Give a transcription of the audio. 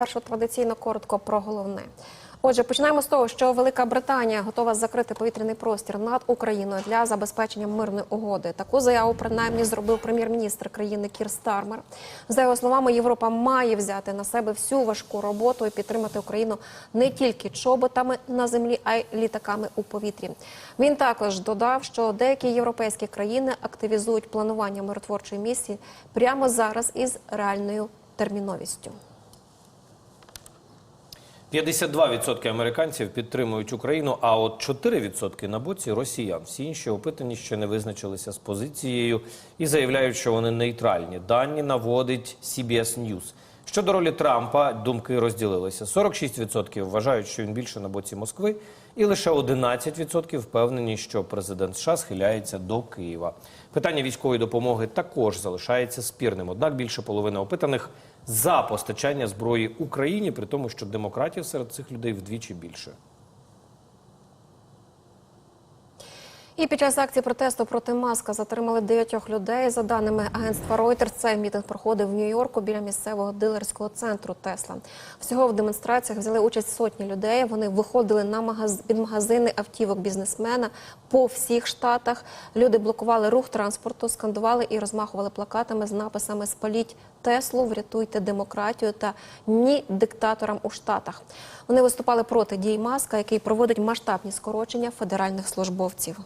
Перше традиційно коротко про головне. Отже, починаємо з того, що Велика Британія готова закрити повітряний простір над Україною для забезпечення мирної угоди. Таку заяву принаймні зробив прем'єр-міністр країни Кір Стармер. За його словами, Європа має взяти на себе всю важку роботу і підтримати Україну не тільки чоботами на землі, а й літаками у повітрі. Він також додав, що деякі європейські країни активізують планування миротворчої місії прямо зараз із реальною терміновістю. 52% американців підтримують Україну, а от 4% на боці росіян. Всі інші опитані ще не визначилися з позицією і заявляють, що вони нейтральні. Дані наводить CBS News. Щодо ролі Трампа, думки розділилися. 46% вважають, що він більше на боці Москви, і лише 11% впевнені, що президент США схиляється до Києва. Питання військової допомоги також залишається спірним. Однак більше половини опитаних за постачання зброї Україні, при тому, що демократів серед цих людей вдвічі більше. І під час акції протесту проти маска затримали дев'ятьох людей. За даними агентства Reuters, цей мітинг проходив в Нью-Йорку біля місцевого дилерського центру Тесла. Всього в демонстраціях взяли участь сотні людей. Вони виходили на магаз... під магазини автівок бізнесмена по всіх штатах. Люди блокували рух транспорту, скандували і розмахували плакатами з написами Спаліть Теслу, врятуйте демократію та ні диктаторам у штатах. Вони виступали проти дій маска, який проводить масштабні скорочення федеральних службовців.